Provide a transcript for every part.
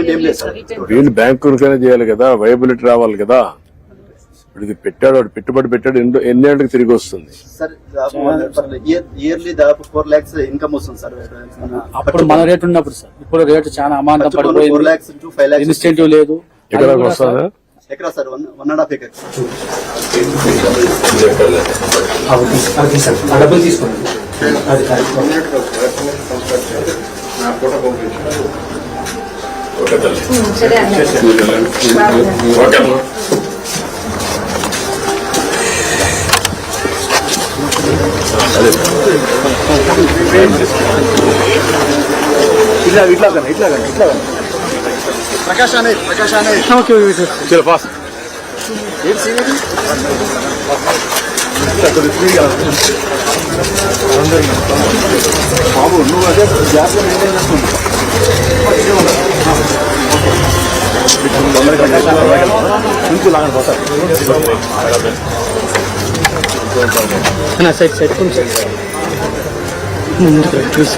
Involvement ఏం లేదు sir. వీళ్ళు బ్యాంకులకైనా చేయాలి కదా వైబిలిటీ రావాలి కదా. ఇప్పుడు ఇది పెట్టాడు వాడు పెట్టుబడి పెట్టాడు ఎన్నో ఎన్నేళ్ళకి తిరిగి వస్తుంది. సార్ ఇయర్లీ దాదాపు ఫోర్ లాక్స్ ఇన్కమ్ వస్తుంది సార్. అప్పుడు మన రేటు ఉన్నప్పుడు సార్. ఇప్పుడు రేటు చాలా అమాంతం ఫోర్ పడిపోయింది. Lakhs to five lakhs incentive లేదు. ఎక్కడ వస్తుందా? ఎకరా sir one one and half acre డబ్బులు తీసుకోండి ఇట్లా ఇట్లా కన్నా ఇట్లా కన్నా ఇట్లా కన్నా ప్రకాష్ అనే ప్రకాష్ అనే చలో ఫాస్ట్ ఏం సీనియర్ కొద్దిగా స్పీడ్గా బాబు నువ్వు అదే గ్యాప్లో మెయింటైన్ చేస్తుంది ఇంకో లాగా పోతారు సైడ్ సైడ్ కొంచెం ముందుకు చూసి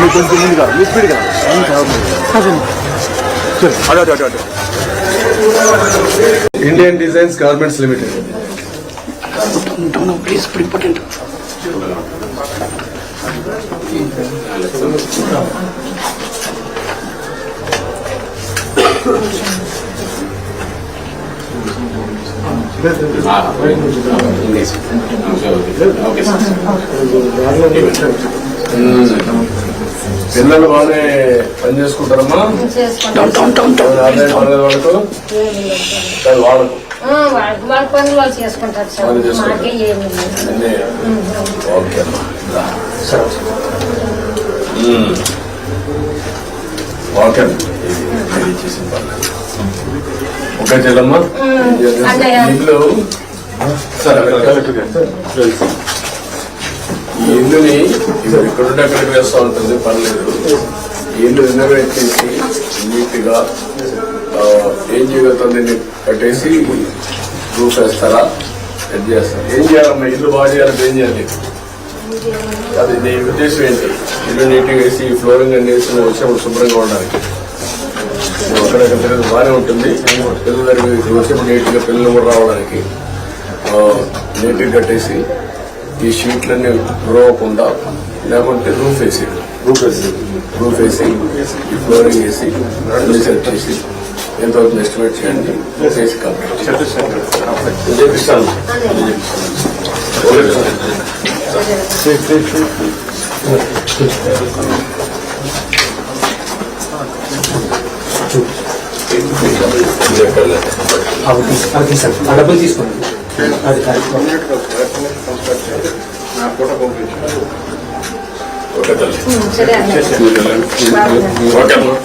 కొంచెం ముందుగా మీ స్పీడ్ కదా అదే అదే అదే అదే Indian designs garments limited please ఇప్పుడు ఇంపార్టెంట్ పిల్లలు బాగానే పని చేసుకుంటారమ్మా? వాళ్ళకు? వాళ్ళకు. వాళ్ళ పనులు వాళ్ళు చేసుకుంటారు సార్. మాకే ఏమి ఓకే అమ్మా. రా. మ్మ్. ఓకే అమ్మా. ఇది ఇది చేసిన పర్లేదు. ఓకే చెల్లమ్మా. అన్నయ్య. ఇంట్లో సరే. ఇల్లుని ఇక్కడ ఇక్కడుంటే అక్కడికి వేస్తూ ఉంటుంది పర్లేదు ఇల్లు రినోవేట్ చేసి నీట్గా ఏం ఆ, దీన్ని కట్టేసి రూఫ్ వేస్తారా? సెట్ చేస్తారా. ఏం చేయాలమ్మా? ఇల్లు బాగా చేయాలంటే ఏం చేయాలి? అది నీ ఉద్దేశం ఏంటి? ఇల్లు నీట్గా వేసి ఫ్లోరింగ్ అన్ని వేసి నువ్వు శుభ్రంగా ఉండడానికి. అక్కడక్కడ తిరిగి బాగానే ఉంటుంది. పిల్లలు వచ్చేప్పుడు నీట్గా పిల్లలు కూడా రావడానికి నీట్గా కట్టేసి ఈ షీట్లన్నీ రోవకుండా లేకుంటే రూఫ్ వేసి రూఫ్ వేసి రూఫ్ వేసి ఈ ఫ్లోరింగ్ వేసి అన్ని సెట్ చేసి ఎంత అవుతుంది ఎస్టిమేట్ చేయండి చేసి కంప్లీట్ చేపిస్తాను అది తీసుకోండి ఆ తీసుకోండి అది కరెక్ట్ ఓకే తల్లి సరే. ఓకే అమ్మా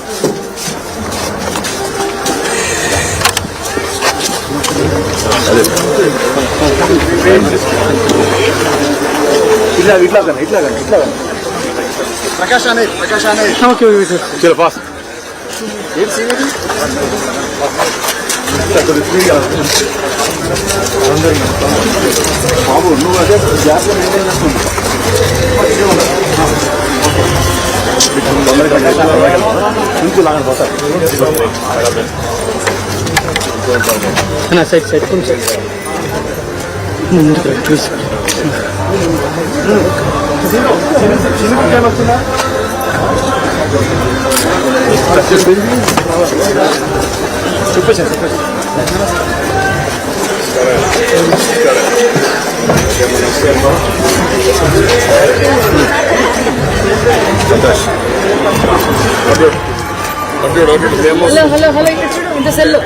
ఇట్లా ఇట్లా కన్నా ఇట్లా కన్నా ఇట్లా కన్నా ప్రకాష్ అనే ప్రకాష్ అనే చలో ఫాస్ట్ ఏం స్పీడ్గా బాబు నువ్వు అదే గ్యాప్ లో మెయింటైన్ చేస్తుంది ఇంకో లాగా పోతారు సైడ్ సైడ్ కొంచెం ముందుకు చూసి చెప్పేసాను Выпустим, выпустим. Дальше. అటు ఇటు, ఫేమస్ హలో హలో హలో ఇక్కడ చూడు ఇంత సెల్లు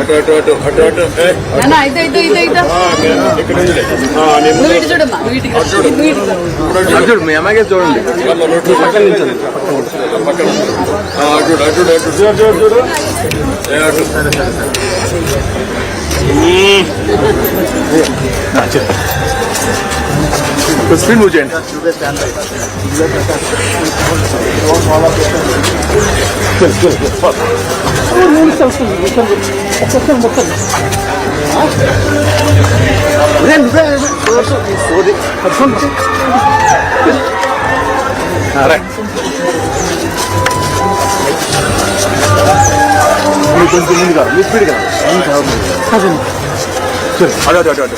అటు అటు అటు అటు అటు ఏ, నాన్న ఇదో ఇదో ఇదో ఇదో ఆ, నేను ఇక్కడ ఉందిలే. ఆ, నేను నువ్వు ఇటు చూడమ్మా నువ్వు ఇటు నువ్వు ఇటు చూడు మీ అమ్మాయికే చూడండి పక్కన నిల్చోండి. పక్కన ఆ, అటు ఇటు, అటు ఇటు, అటు ఇటు. చూడు, చూడు, చూడు. ఏ, అటు. స్క్రీన్ మూవ్ చేయండి good, good, good. Fuck. Oh, you only sound stupid. You can't get it. You can't Ren, Ren, Ren. What's up? You saw it. Have fun. All right. 우리 돈 드립니다. 리플리가. 이 다음에 사진. 그래. 아려, 아려, 아려.